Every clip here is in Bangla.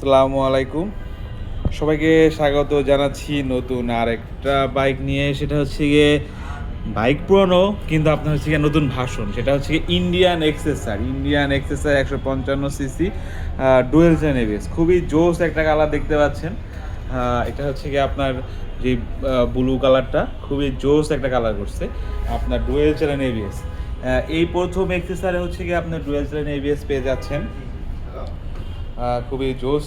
আসসালামু আলাইকুম। সবাইকে স্বাগত জানাচ্ছি নতুন আর একটা বাইক নিয়ে। সেটা হচ্ছে গিয়ে বাইক পুরনো, কিন্তু আপনার হচ্ছে গিয়ে নতুন ভাষণ। সেটা হচ্ছে গিয়ে ইন্ডিয়ান এক্সেসার ইন্ডিয়ান এক্সেসার একশো পঞ্চান্ন সিসি ডুয়েল চ্যানেবিএস খুবই জোস একটা কালার দেখতে পাচ্ছেন। এটা হচ্ছে গিয়ে আপনার যে ব্লু কালারটা খুবই জোস একটা কালার করছে আপনার ডুয়েল চ্যানেল এবিএস এই প্রথম এক্সেসারে হচ্ছে গিয়ে আপনার ডুয়েল চ্যানেল এবিএস পেয়ে যাচ্ছেন। খুবই জোস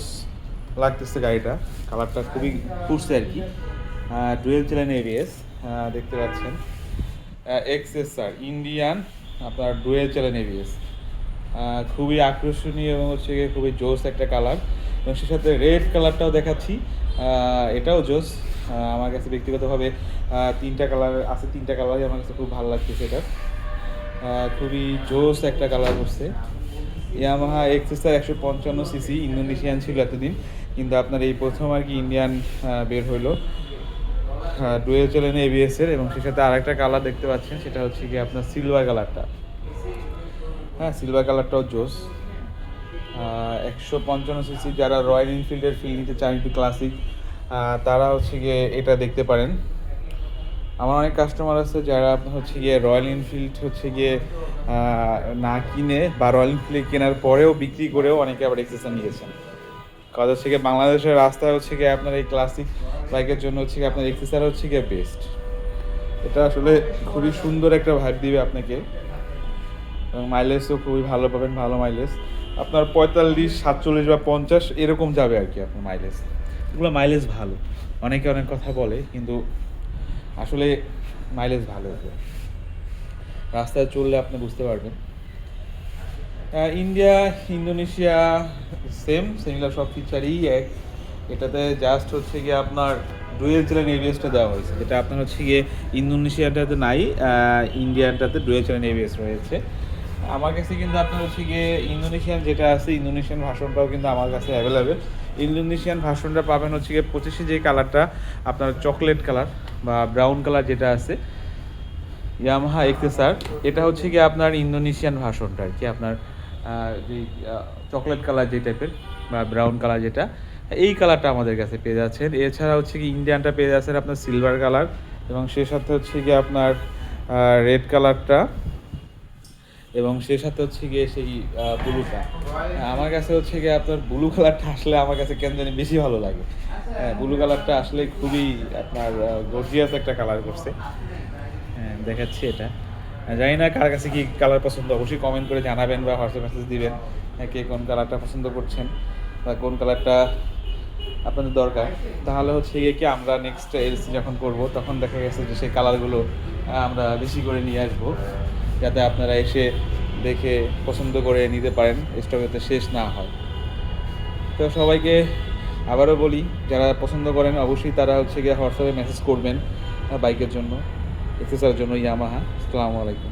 লাগতেছে গাড়িটা। কালারটা খুবই ফুটছে আর কি। ডুয়েল চ্যানেল এবিএস দেখতে পাচ্ছেন। এক্সএসআর ইন্ডিয়ান আপনার ডুয়েল চ্যানেল এবিএস খুবই আকর্ষণীয় এবং হচ্ছে গিয়ে খুবই জোস একটা কালার। এবং সে সাথে রেড কালারটাও দেখাচ্ছি। এটাও জোস আমার কাছে ব্যক্তিগতভাবে তিনটা কালার আছে, তিনটা কালারই আমার কাছে খুব ভালো লাগছে সেটা খুবই জোস একটা কালার করছে ইয়ামাহা এক্সএসআর একশো পঞ্চান্ন সিসি ইন্দোনেশিয়ান ছিল এতদিন, কিন্তু আপনার এই প্রথম আর কি ইন্ডিয়ান বের হইল। ডুয়েল চ্যানেল এবিএস এর এবং সেই সাথে আরেকটা কালার দেখতে পাচ্ছেন, সেটা হচ্ছে কি আপনার সিলভার কালারটা হ্যাঁ সিলভার কালারটাও জোস। একশো পঞ্চান্ন সিসি যারা রয়্যাল এনফিল্ডের ফিল নিতে চান, একটু ক্লাসিক তারা হচ্ছে গিয়ে এটা দেখতে পারেন। আমার অনেক কাস্টমার আছে যারা আপনার হচ্ছে গিয়ে রয়্যাল এনফিল্ড হচ্ছে গিয়ে না কিনে বা রয়্যাল এনফিল্ড কেনার পরেও বিক্রি করেও অনেকে আবার এক্সেসার নিয়েছেন। কাজ হচ্ছে গিয়ে বাংলাদেশের রাস্তায় হচ্ছে গিয়ে আপনার এই ক্লাসিক বাইকের জন্য হচ্ছে গিয়ে আপনার এক্সেসার হচ্ছে গিয়ে বেস্ট এটা আসলে খুবই সুন্দর একটা ভাইব দিবে আপনাকে। এবং মাইলেজও খুবই ভালো পাবেন, ভালো মাইলেজ আপনার পঁয়তাল্লিশ, সাতচল্লিশ বা পঞ্চাশ এরকম যাবে আর কি আপনার মাইলেজ এগুলো মাইলেজ ভালো। অনেকে অনেক কথা বলে, কিন্তু আসলে মাইলেজ ভালো হবে রাস্তায় চললে আপনি বুঝতে পারবেন। ইন্ডিয়া ইন্দোনেশিয়া সেম সিমিলার সব ফিচারই এক। এটাতে জাস্ট হচ্ছে গিয়ে আপনার ডুয়েল চ্যানেল এবিএসটা দেওয়া হয়েছে। যেটা আপনার হচ্ছে গিয়ে ইন্দোনেশিয়াটাতে নাই ইন্ডিয়াটাতে ডুয়েল চ্যানেল এবিএস রয়েছে। আমার কাছে কিন্তু আপনার হচ্ছে গিয়ে ইন্দোনেশিয়ান যেটা আছে, ইন্দোনেশিয়ান ভাষণটাও কিন্তু আমার কাছে অ্যাভেলেবেল ইন্দোনেশিয়ান ভাষণটা পাবেন হচ্ছে গিয়ে পঁচিশে যে কালারটা আপনার চকলেট কালার বা ব্রাউন কালার যেটা আছে ইয়ামাহা এক্সেসার এটা হচ্ছে গিয়ে আপনার ইন্দোনেশিয়ান ভাষণটা আর কি, আপনার যে চকলেট কালার যে টাইপের বা ব্রাউন কালার যেটা, এই কালারটা আমাদের কাছে পেয়ে যাচ্ছেন। এছাড়া হচ্ছে কি ইন্ডিয়ানটা পেয়ে যাচ্ছেন আপনার সিলভার কালার এবং সে সাথে হচ্ছে গিয়ে আপনার রেড কালারটা এবং সে সাথে হচ্ছে গিয়ে সেই ব্লুটা। আমার কাছে হচ্ছে গিয়ে আপনার ব্লু কালারটা আসলে আমার কাছে কেন জানি বেশি ভালো লাগে। হ্যাঁ ব্লু কালারটা আসলে খুবই আপনার গর্জিয়াস একটা কালার করছে। হ্যাঁ দেখাচ্ছি এটা। আহ, জানি না কার কাছে কি কালার পছন্দ। অবশ্যই কমেন্ট করে জানাবেন বা হোয়াটসঅ্যাপ মেসেজ দিবেন হ্যাঁ, কে কোন কালারটা পছন্দ করছেন বা কোন কালারটা আপনাদের দরকার। তাহলে হচ্ছে গিয়ে কি আমরা নেক্সট এলসি যখন করব তখন দেখা গেছে যে সেই কালারগুলো আমরা বেশি করে নিয়ে আসব। যাতে আপনারা এসে দেখে পছন্দ করে নিতে পারেন স্টক যাতে শেষ না হয়। তো সবাইকে আবারও বলি, যারা পছন্দ করেন অবশ্যই তারা হচ্ছে গিয়ে হোয়াটসঅ্যাপে মেসেজ করবেন, বাইকের জন্য এক্সেসার জন্য ইয়ামাহা আসসালামু আলাইকুম।